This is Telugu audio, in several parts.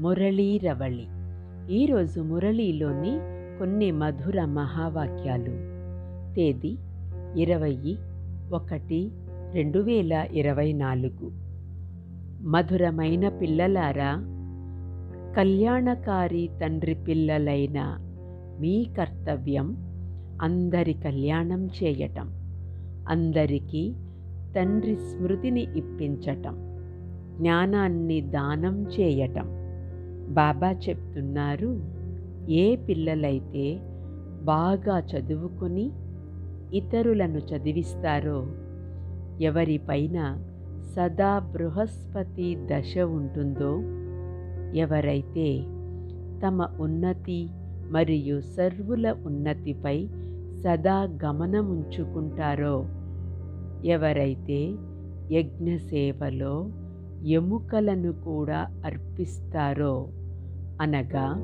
మురళీరవళి. ఈరోజు మురళీలోని కొన్ని మధుర మహావాక్యాలు. తేదీ ఇరవై ఒకటి రెండు వేల ఇరవై నాలుగు. మధురమైన పిల్లలారా కళ్యాణకారి తండ్రి పిల్లలైన మీ కర్తవ్యం అందరి కళ్యాణం చేయటం అందరికీ తండ్రి స్మృతిని ఇప్పించటం జ్ఞానాన్ని దానం చేయటం. బాబా చెప్తున్నారు ఏ పిల్లలైతే బాగా చదువుకొని ఇతరులను చదివిస్తారో ఎవరిపైన సదా బృహస్పతి దశ ఉంటుందో ఎవరైతే తమ ఉన్నతి మరియు సర్వుల ఉన్నతిపై సదా గమనముంచుకుంటారో ఎవరైతే యజ్ఞసేవలో ఎముకలను కూడా అర్పిస్తారో అనగా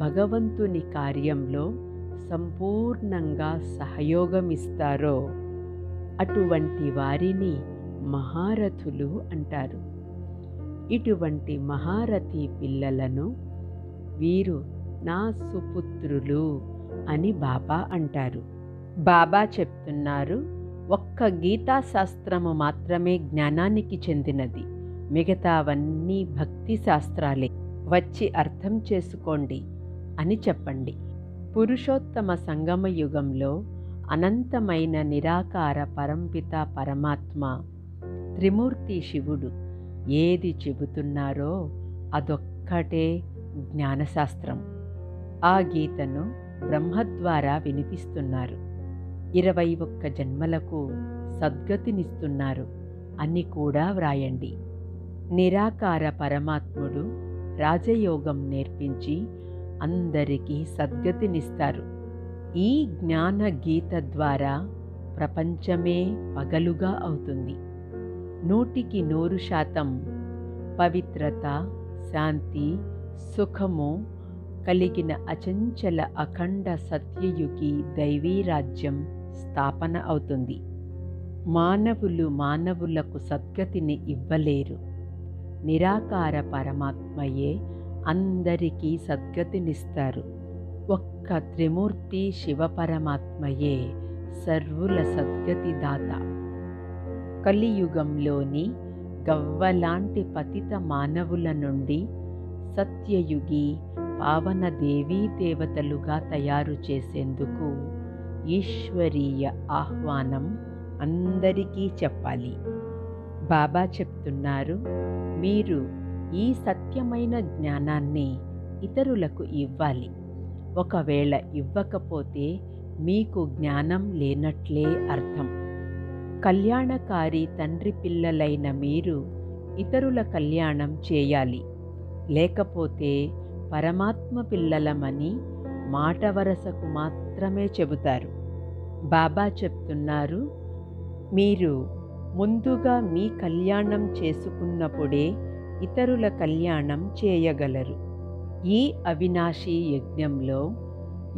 భగవంతుని కార్యంలో సంపూర్ణంగా సహయోగమిస్తారో అటువంటి వారిని మహారథులు అంటారు. ఇటువంటి మహారథి పిల్లలను వీరు నా సుపుత్రులు అని బాబా అంటారు. బాబా చెప్తున్నారు ఒక్క గీతా శాస్త్రము మాత్రమే జ్ఞానానికి చెందినది. మిగతావన్నీ భక్తి శాస్త్రాలే వచ్చి అర్థం చేసుకోండి అని చెప్పండి. పురుషోత్తమ సంగమ యుగంలో అనంతమైన నిరాకార పరంపిత పరమాత్మ త్రిమూర్తి శివుడు ఏది చెబుతున్నారో అదొక్కటే జ్ఞానశాస్త్రం. ఆ గీతను బ్రహ్మ ద్వారా వినిపిస్తున్నారు. ఇరవై ఒక్క జన్మలకు సద్గతినిస్తున్నారు అని కూడా వ్రాయండి. నిరాకార పరమాత్ముడు రాజయోగం నేర్పించి అందరికీ సద్గతినిస్తారు. ఈ జ్ఞాన గీత ద్వారా ప్రపంచమే పగలుగా అవుతుంది. నూటికి నూరు శాతం పవిత్రత శాంతి సుఖము కలిగిన అచంచల అఖండ సత్యయుగి దైవీ రాజ్యం స్థాపన అవుతుంది. మానవులు మానవులకు సద్గతిని ఇవ్వలేరు. నిరాకార పరమాత్మయే అందరికీ సద్గతినిస్తారు. ఒక్క త్రిమూర్తి శివపరమాత్మయే సర్వుల సద్గతి దాత కలియుగంలోని గవ్వలాంటి పతిత మానవుల నుండి సత్యయుగి పావన దేవీ దేవతలుగా తయారు చేసేందుకు ఈశ్వరీయ ఆహ్వానం అందరికీ చెప్పాలి. బాబా చెప్తున్నారు మీరు ఈ సత్యమైన జ్ఞానాన్ని ఇతరులకు ఇవ్వాలి. ఒకవేళ ఇవ్వకపోతే మీకు జ్ఞానం లేనట్లే అర్థం. కళ్యాణకారి తండ్రి పిల్లలైన మీరు ఇతరుల కళ్యాణం చేయాలి. లేకపోతే పరమాత్మ పిల్లలమని మాట వరసకు మాత్రమే చెబుతారు. బాబా చెప్తున్నారు మీరు ముందుగా మీ కళ్యాణం చేసుకున్నప్పుడే ఇతరుల కళ్యాణం చేయగలరు. ఈ అవినాశి యజ్ఞంలో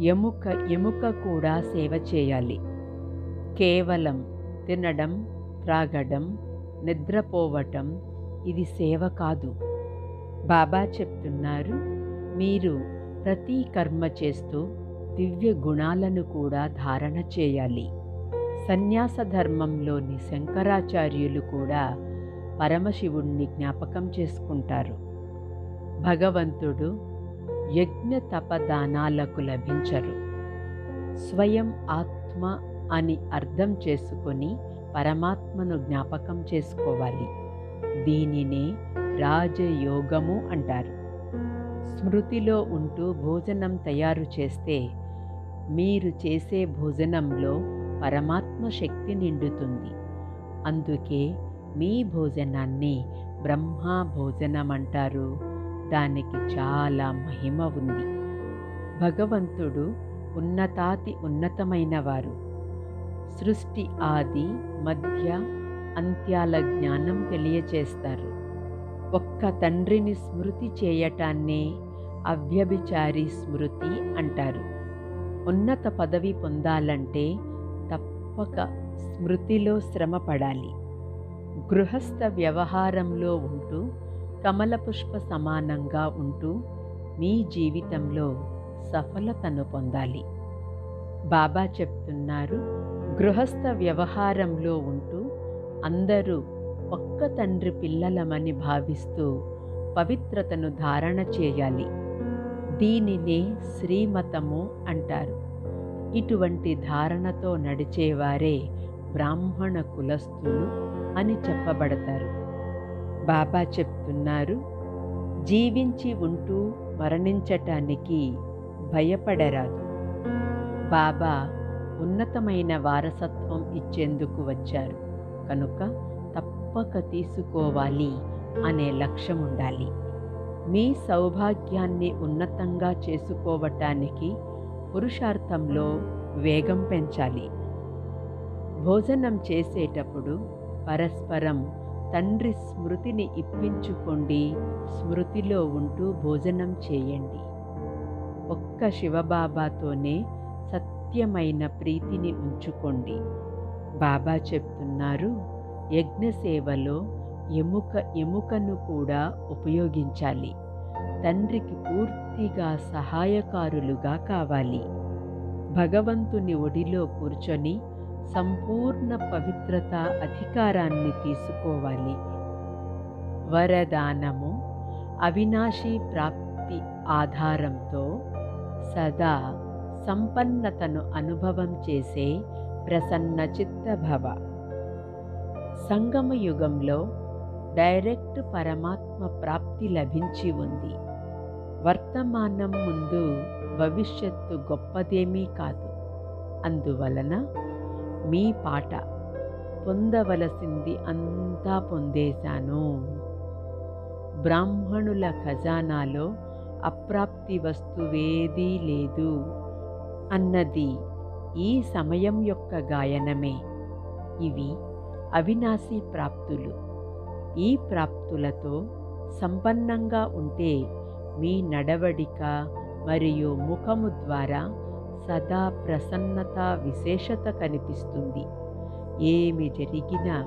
ఎముక ఎముక కూడా సేవ చేయాలి. కేవలం తినడం త్రాగడం నిద్రపోవటం ఇది సేవ కాదు. బాబా చెప్తున్నారు మీరు ప్రతి కర్మ చేస్తూ దివ్య గుణాలను కూడా ధారణ చేయాలి. సన్యాస ధర్మంలోని శంకరాచార్యులు కూడా పరమశివుణ్ణి జ్ఞాపకం చేసుకుంటారు. భగవంతుడు యజ్ఞ తపదానాలకు లభించరు. స్వయం ఆత్మ అని అర్థం చేసుకొని పరమాత్మను జ్ఞాపకం చేసుకోవాలి. దీనినే రాజయోగము అంటారు. స్మృతిలో ఉంటూ భోజనం తయారు చేస్తే మీరు చేసే భోజనంలో పరమాత్మ శక్తి నిండుతుంది. అందుకే మీ భోజనాన్ని బ్రహ్మ భోజనం అంటారు దానికి చాలా మహిమ ఉంది. భగవంతుడు ఉన్నతాతి ఉన్నతమైన వారు సృష్టి ఆది మధ్య అంత్యాల జ్ఞానం తెలియచేస్తారు. ఒక్క తండ్రిని స్మృతి చేయటాన్నే అవ్యభిచారి స్మృతి అంటారు. ఉన్నత పదవి పొందాలంటే ఒక స్మృతిలో శ్రమ పడాలి. గృహస్థ వ్యవహారంలో ఉంటూ కమల పుష్ప సమానంగా ఉంటూ మీ జీవితంలో సఫలతను పొందాలి. బాబా చెప్తున్నారు గృహస్థ వ్యవహారంలో ఉంటూ అందరూ ఒక్క తండ్రి పిల్లలమని భావిస్తూ పవిత్రతను ధారణ చేయాలి. దీనినే శ్రీమతము అంటారు. ఇటువంటి ధారణతో నడిచేవారే బ్రాహ్మణ కులస్థులు అని చెప్పబడతారు. బాబా చెప్తున్నారు జీవించి ఉంటూ మరణించటానికి భయపడరాదు. బాబా ఉన్నతమైన వారసత్వం ఇచ్చేందుకు వచ్చారు. కనుక తప్పక తీసుకోవాలి అనే లక్ష్యం ఉండాలి. మీ సౌభాగ్యాన్ని ఉన్నతంగా చేసుకోవటానికి పురుషార్థంలో వేగం పెంచాలి. భోజనం చేసేటప్పుడు పరస్పరం తండ్రి స్మృతిని ఇప్పించుకోండి స్మృతిలో ఉంటూ భోజనం చేయండి. ఒక్క శివబాబాతోనే సత్యమైన ప్రీతిని ఉంచుకోండి. బాబా చెప్తున్నారు యజ్ఞసేవలో ఎముక ఎముకను కూడా ఉపయోగించాలి. తండ్రికి పూర్తిగా సహాయకారులుగా కావాలి. భగవంతుని ఒడిలో కూర్చొని సంపూర్ణ పవిత్రత అధికారాన్ని తీసుకోవాలి. వరదానము అవినాశీ ప్రాప్తి ఆధారంతో సదా సంపన్నతను అనుభవం చేసే ప్రసన్న చిత్తభవ సంగమ యుగంలో డైరెక్ట్ పరమాత్మ ప్రాప్తి లభించి ఉంది. వర్తమానం ముందు భవిష్యత్తు గొప్పదేమీ కాదు. అందువలన మీ పాట పొందవలసింది అంతా పొందేశాను. బ్రాహ్మణుల ఖజానాలో అప్రాప్తి వస్తువేదీ లేదు. అన్నది ఈ సమయం యొక్క గాయనమే. ఇవి అవినాశీ ప్రాప్తులు. ఈ ప్రాప్తులతో సంపన్నంగా ఉంటే మీ నడవడిక మరియు ముఖము ద్వారా సదా ప్రసన్నత విశేషత కనిపిస్తుంది. ఏమి జరిగినా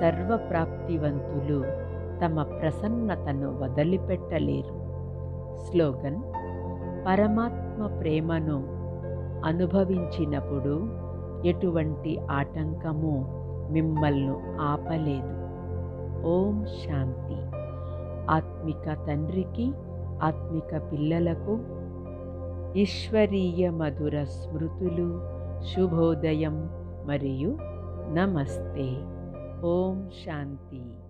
సర్వప్రాప్తివంతులు తమ ప్రసన్నతను వదిలిపెట్టలేరు. స్లోగన్ పరమాత్మ ప్రేమను అనుభవించినప్పుడు ఎటువంటి ఆటంకము మిమ్మల్ని ఆపలేదు. ఓం శాంతి. ఆత్మిక తండ్రికి ఆత్మిక పిల్లలకు ఈశ్వరీయ మధుర స్మృతులు శుభోదయం మరియు నమస్తే. ఓం శాంతి.